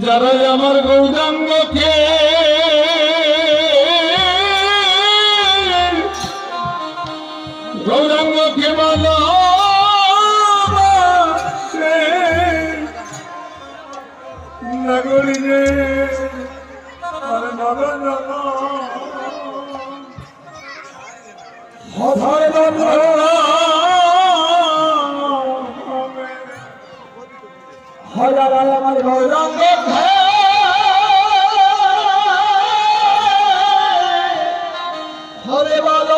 যারা আমার গৌরাঙ্গকে গৌরাঙ্গকে বলো নগরী রে আরে বাবা বাবা হধার বাবা হাজার আমার গৌরাঙ্গ হরে বল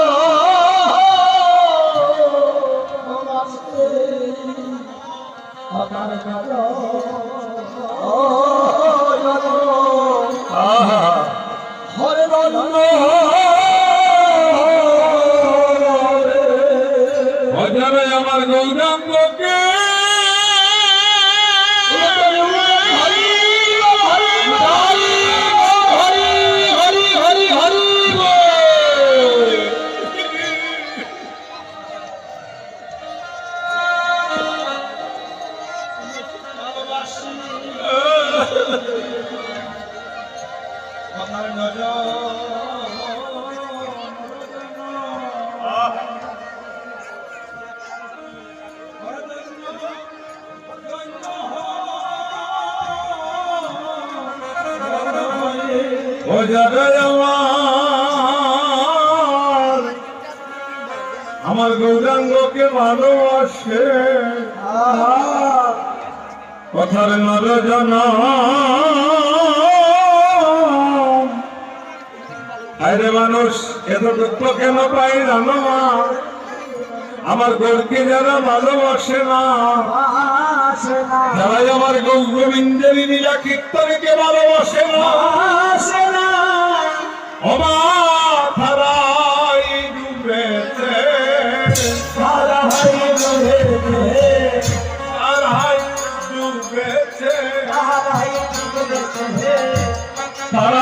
হরে কথার নর জানা। আরে মানুষ এত দুঃখ কেন পাই জানো? মা আমার গৌরকে যারা ভালোবাসে না যারাই আমার গৌ গোবিন্দের নীলা কীর্তনকে ভালোবাসে না অমা ধারাই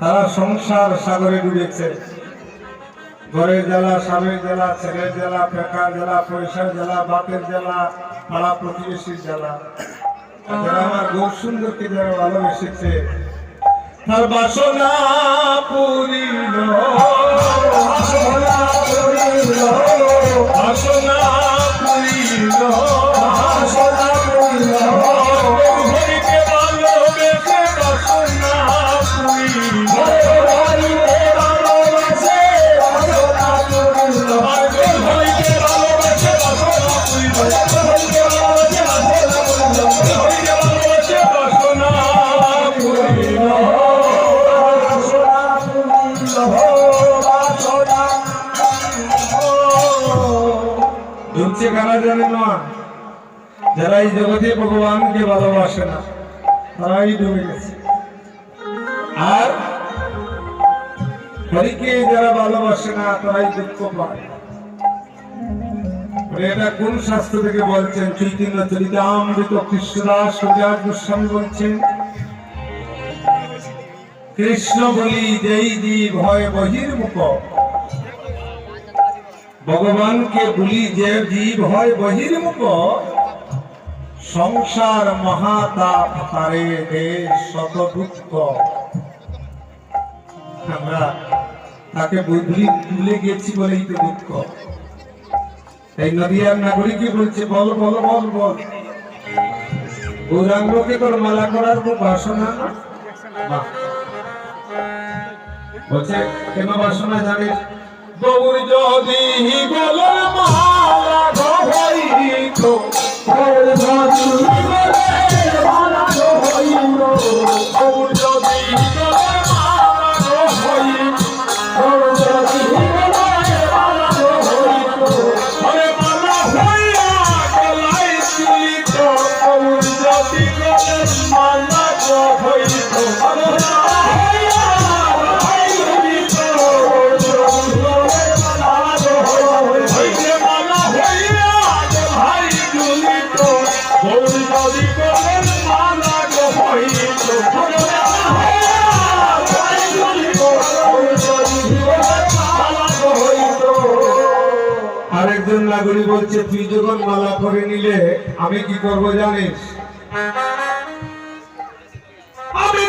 তারা সংসার সাগরে ডুবেছে। ঘরের জ্বালা, স্বামীর জ্বালা, ছেলের জ্বালা পেকার জ্বালা, পয়সার জ্বালা, বাপের জ্বালা, পাড়া প্রতিবেশীর আর যারা আমার গৌর সুন্দরকে যারা ভালোবেসেছে, তার বাসনা পুরিল বাসনা পুরিল বাসনা পুরিল কারা জানে না? যারা এই জগতে ভগবানকে ভালোবাসে না, তারাই ডুবে গেছে। আর হরিকে যারা ভালোবাসে না, তারাই দুঃখ পায়। এটা কোন শাস্ত্র থেকে বলছেন? চৈতন্য চরিতামৃত কৃষ্ণদাস সুজাত গোস্বামী বলছেন, কৃষ্ণ বলি যেই জীব হয় বহির্মুখ। ভগবানকে বলি যে জীব হয় বহির্মুখ, সংসার মহাতাপ তারে দেশ শত দুঃখ আমরা তাকে বুদ্ধি তুলে গেছি বলেই তো দুঃখ। এই নদিয়ার নাগরিককে বলছে, বল বল বল বল। গৌরাঙ্গকে তোর মালা করার খুব বাসনা। বলছে কেন বাসনা জানিস গৌর যদি গলার মালা গহইত গৌর যদি গলার আরেকজন নাগরিক বলছে তুই যখন মালা করে নিলে আমি কি করব জানিস? আমি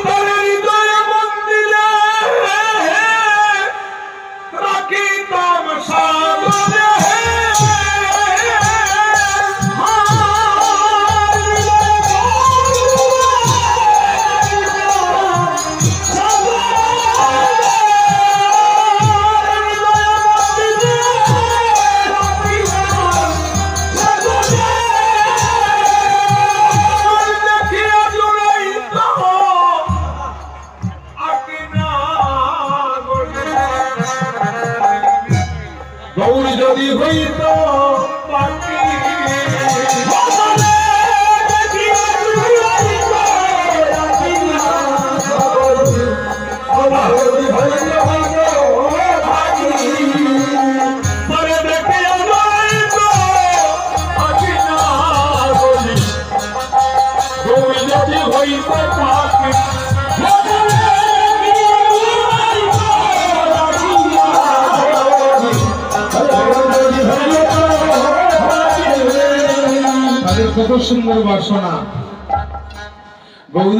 কত সুন্দর বাসনা।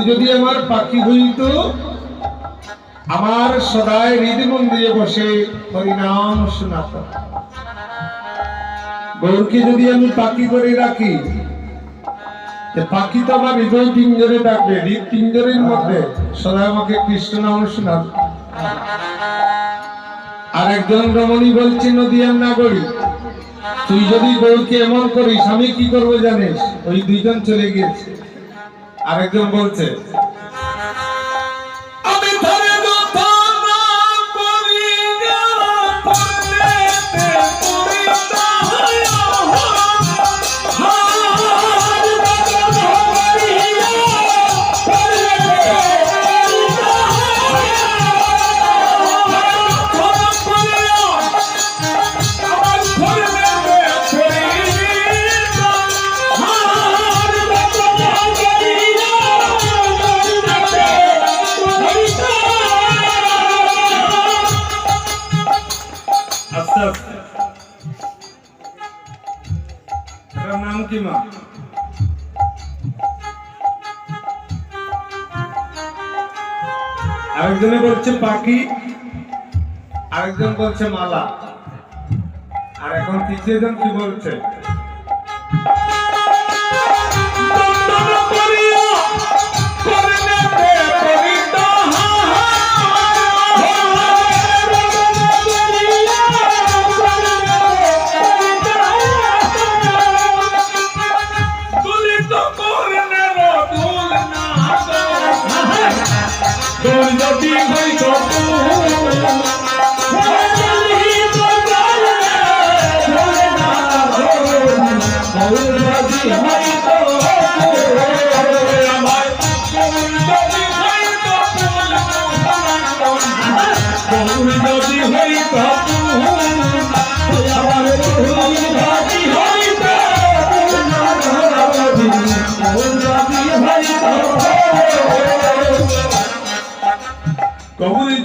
যদি আমার পাখি হইত, আমার সদায় বসে হরিনাম শোনাত। গৌরকে যদি আমি পাখি করে রাখি পাখি তো আমার হৃদয় পিঞ্জরে থাকবে, হৃদ পিঞ্জরের মধ্যে সদা আমাকে কৃষ্ণ নাম শোনাবে আর একজন রমণী বলছে নদীয়ার নাগরিক তুই যদি বউকে এমন করিস আমি কি করব জানিস? ওই দুইজন চলে গিয়েছে। আরেকজন বলছে এটার নাম কি মা? আরেকজনে বলছে পাখি, আরেকজন বলছে মালা। আর এখন তৃতীয় জন কি বলছে?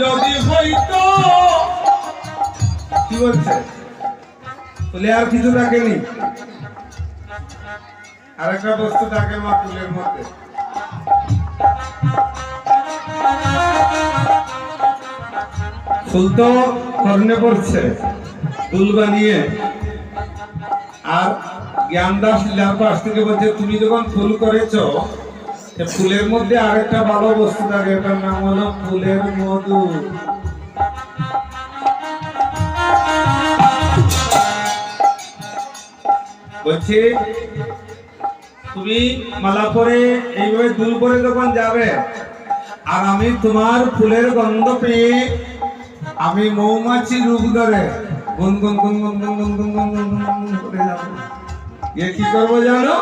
যদি কি বলছে? বলে আর কিছু থাকেনি। আরেকটা বস্তু থাকে মা মধ্যে। ফুল তো কর্ণে পড়ছে, ফুল বানিয়ে। আর জ্ঞানদাস থেকে বলছে, তুমি যখন ফুল করেছ ফুলের মধ্যে আর একটা ভালো বস্তু থাকে, এটার নাম হলো ফুলের মধু। বলছি, তুমি মালা পরে এইভাবে দুল করে যখন যাবে, আর আমি তোমার ফুলের গন্ধ পেয়ে আমি মৌমাছি রূপ ধরে গুন গুন গুন গুনগুন গুনগুন করে যাব। গিয়ে কি করব জানো?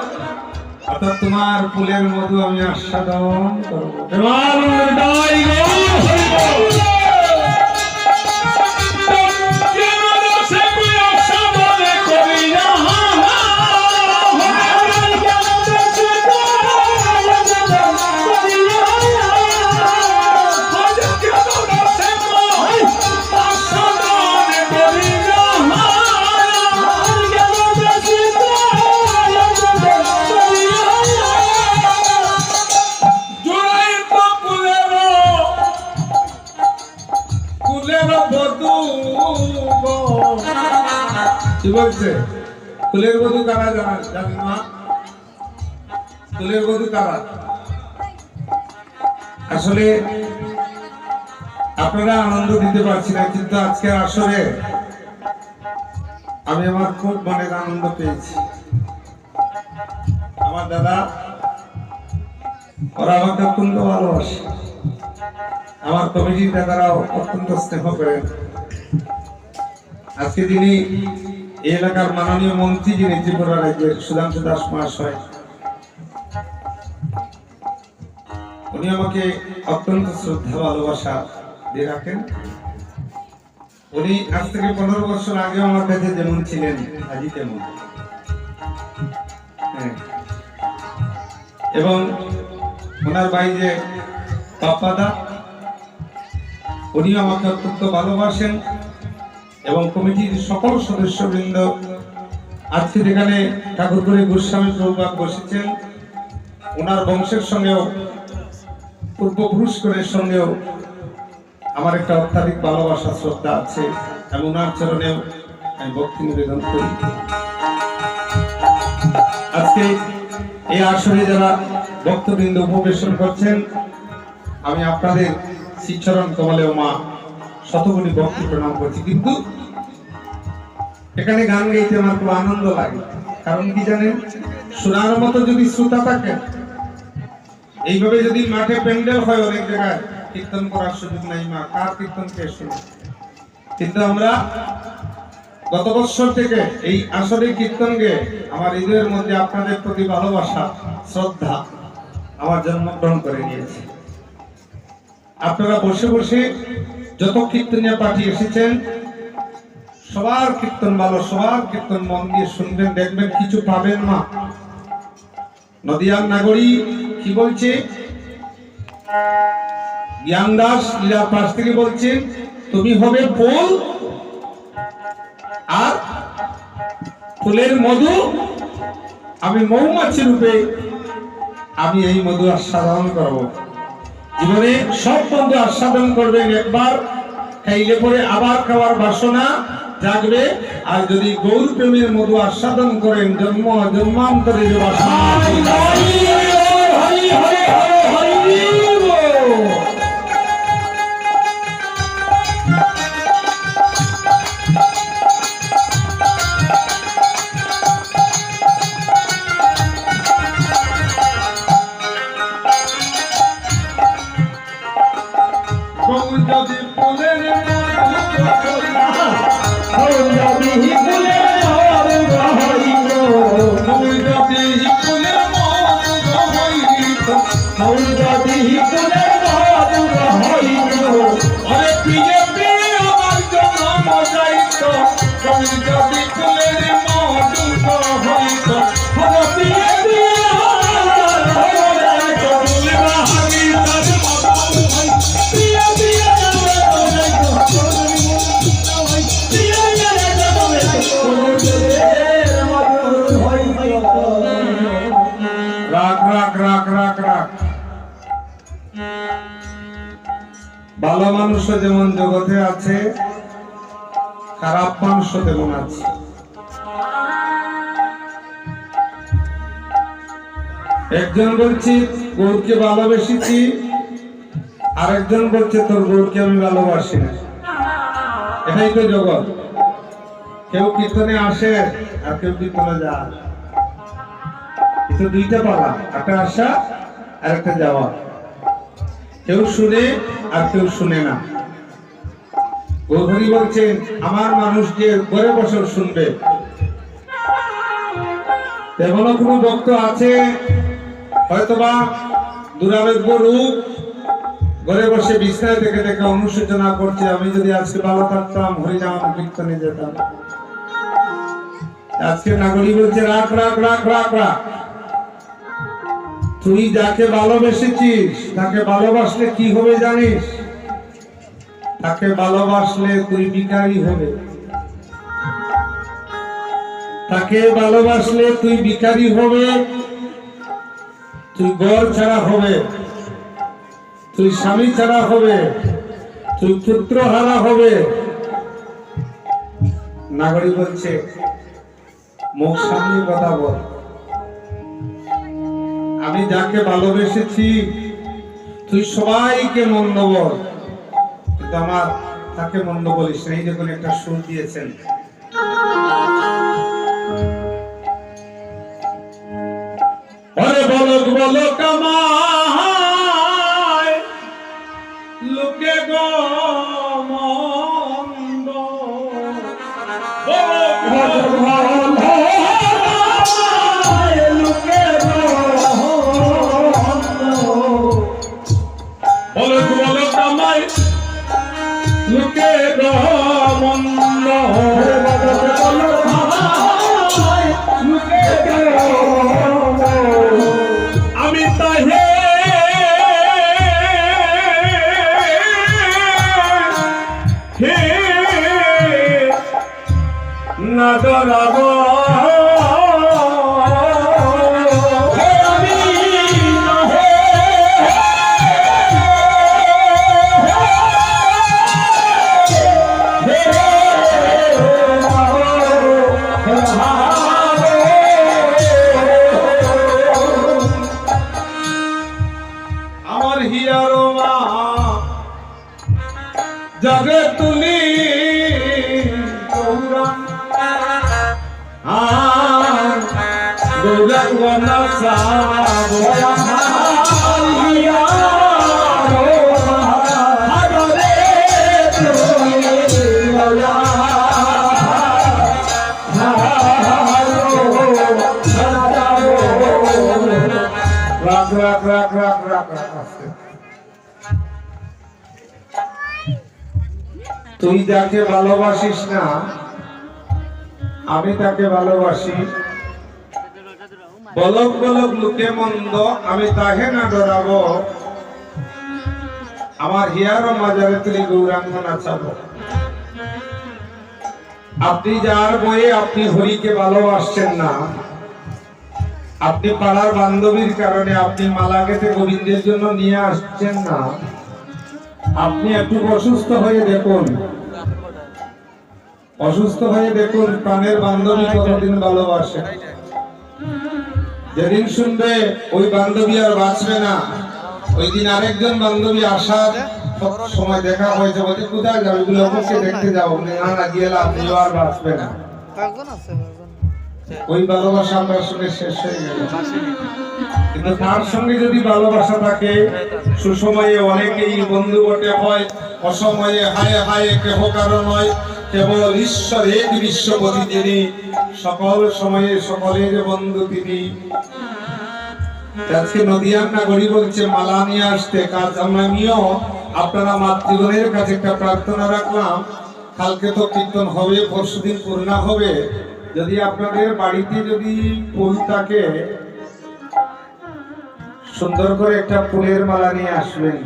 অর্থাৎ তোমার ফুলের মধু আমি আস্বাদন করব। বলছে ফুলের বধু কারা? জানা- জানেন মা। ফুলের বধু কারা? আসলে আপনারা আনন্দ দিতে পারছি না, কিন্তু আজকের আসরে আমি আমার খুব মনের আনন্দ পেয়েছি। আমার দাদা, ওরা আমাকে অত্যন্ত ভালোবাসে। আমার কমিটির দাদারাও অত্যন্ত স্নেহ করেন। আজকে যিনি এলাকার মাননীয় মন্ত্রী ত্রিপুরা রাজ্যের সুধাংশু দাস মহাশয়, উনি আমাকে অত্যন্ত শ্রদ্ধা, ভালোবাসা দিয়ে রাখেন। উনি আজ থেকে পনেরো বছর আগে আমার কাছে যেমন ছিলেন, আজই তেমন। হ্যাঁ। এবং ওনার ভাই যে পাপ্পাদা উনিও আমাকে অত্যন্ত ভালোবাসেন। এবং কমিটির সকল সদস্যবৃন্দ আজকে যেখানে ঠাকুরপুরে গোস্বামী প্রভুপাত বসেছেন, ওনার বংশের সঙ্গেও পূর্বপুরুষগণের সঙ্গেও আমার একটা অত্যাধিক ভালোবাসা, শ্রদ্ধা আছে আমি ওনার চরণেও আমি ভক্তি নিবেদন করি। আজকে এই আসরে যারা ভক্তবৃন্দ উপবেশন করছেন, আমি আপনাদের শ্রীচরণ কমলেও মা শতগুণী ভক্তি প্রণাম করছি। কিন্তু এখানে গান গাইতে আমার খুব আনন্দ লাগে। কারণ কি জানেন? শোনার মতো যদি শ্রোতা থাকে, এইভাবে যদি মাঠে প্যান্ডেল হয় অনেক জায়গায়, কীর্তন করার সুযোগ নাই মা, কার কীর্তন কে শুনে? কিন্তু আমরা গত বছর থেকে এই আসরে কীর্তন গে আমার হৃদয়ের মধ্যে আপনাদের প্রতি ভালোবাসা, শ্রদ্ধা, আমার জন্মগ্রহণ করে নিয়েছে। আপনারা বসে বসে যত কীর্তনিয়া পাঠি এসেছেন, সবার কীর্তন ভালো, সবার কীর্তন মন দিয়ে শুনবেন, দেখবেন কিছু পাবেন মা নদিয়ার নাগরী কি বলছে? জ্ঞান দাস লীলা পাশ থেকে বলছেন তুমি হবে ফুল আর ফুলের মধু। আমি মৌমাছি রূপে আমি এই মধু আস্বাদন করব। জীবনে সব বন্ধু আস্বাদন করবেন একবার খাইলে পরে আবার খাওয়ার বাসনা জাগবে আর যদি গৌর প্রেমের মধু আস্বাদন করেন জন্ম জন্মান্তরে যে বাসনা ভালো মানুষও যেমন জগতে আছে খারাপ মানুষও তেমন আছে। একজন বলছি গৌরকে ভালোবেসেছি আরেকজন বলছে, তোর গৌরকে আমি ভালোবাসি না। এটাই তো জগৎ। কেউ কীর্তনে আসে আর কেউ কীর্তনে যায়। তো দুইটা পালা, একটা আসা আর একটা যাওয়া। কেউ শুনে আর কেউ শুনে না। গৌরী বলছেন আমার মানুষ যে ঘরে বসে শুনবে। এমনও কোনো ভক্ত আছে হয়তোবা দুরারোগ্য রূপ ঘরে বসে বিছনায় দেখে দেখে অনুশোচনা করছে। আমি যদি আজকে ভালো থাকতাম হরিনাম কীর্তনে যেতাম। আজকে নাগরিক বলছে, রাখ রাখ রাখ রাখ রাখ। তুই যাকে ভালোবেসেছিস, তাকে ভালোবাসলে কি হবে জানিস? তাকে ভালোবাসলে তুই বিকারী হবে। তাকে ভালোবাসলে তুই বিকারী হবে। তুই গড় ছাড়া হবে, তুই স্বামী ছাড়া হবে, তুই পুত্র হারা হবে। নাগরিক বলছে, মুখ সামনে কথা বল। আমি যাকে ভালোবেসেছি, তুই সবাইকে মন্দ বল কিন্তু আমার তাকে মন্দ বলিস এই দেখুন একটা সুর দিয়েছেন। ওরে বলক আমার হিয়ারো মা জগে তুলি গৌরাঙ্গ নাচাব তুই যাকে ভালোবাসিস না, আমি তাকে ভালোবাসি। বলক বলক, লুকে মন্দ, আমি তাহে না ডরাবো। আমার হিয়ার মাজারে তুলি গৌরাঙ্গ নাচাবো আপনি যার বয়ে আপনি হরিকে ভালোবাসছেন না, আপনি পাড়ার বান্ধবীর কারণে আপনি মালা গেতে গোবিন্দের জন্য নিয়ে আসছেন না। আপনি একটু অসুস্থ হয়ে দেখুন। অসুস্থ হয়ে দেখুন প্রাণের বান্ধবী কতদিন ভালোবাসে। যেদিন শুনবে ওই বান্ধবী আর বাঁচবে না। ওই দিন আরেকজন বান্ধবী আসার সময় দেখা হয়েছে বলছে কোথায় যাবে? দেখতে যাব না গিয়ে লাভ নেই, ও আর বাঁচবে না। ওই ভালোবাসা আমরা শুনে শেষ হয়ে গেল। কিন্তু তার সঙ্গে যদি ভালোবাসা থাকে, সুসময়ে অনেকেই বন্ধু বটে হয়, অসময়ে হায় হায় কেহ কারণ নয়, কেবল ঈশ্বর, এক বিশ্বপতি তিনি, সকল সময়ে সকলের বন্ধু তিনি। আজকে নদিয়ার নাগরী বলছে, মালা নিয়ে আসতে কাজ আমরা নিয়েও আপনারা মাতৃগণের কাছে একটা প্রার্থনা রাখলাম। কালকে তো কীর্তন হবে, পরশুদিন পূর্ণা হবে। যদি আপনাদের বাড়িতে যদি ফুল থাকে, সুন্দর করে একটা ফুলের মালা নিয়ে আসবেন।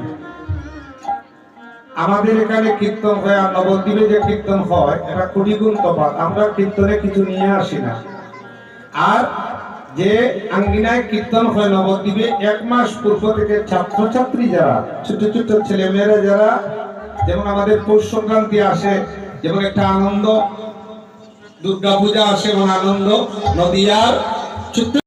আমাদের এখানে কীর্তন হয়, আর নবদ্বীপে যে কীর্তন হয়, এটা কোটি গুণ তফাৎ আমরা কীর্তনে কিছু নিয়ে আসি না। আর যে আঙ্গিনায় কীর্তন হয় নবদ্বীপে, এক মাস পূর্ব থেকে ছাত্রছাত্রী যারা, ছোট ছোট ছেলেমেয়েরা যারা, যেমন আমাদের পৌষ সংক্রান্তি আসে, যেমন একটা আনন্দ দুর্গা পূজা আসে এবং আনন্দ নদিয়ার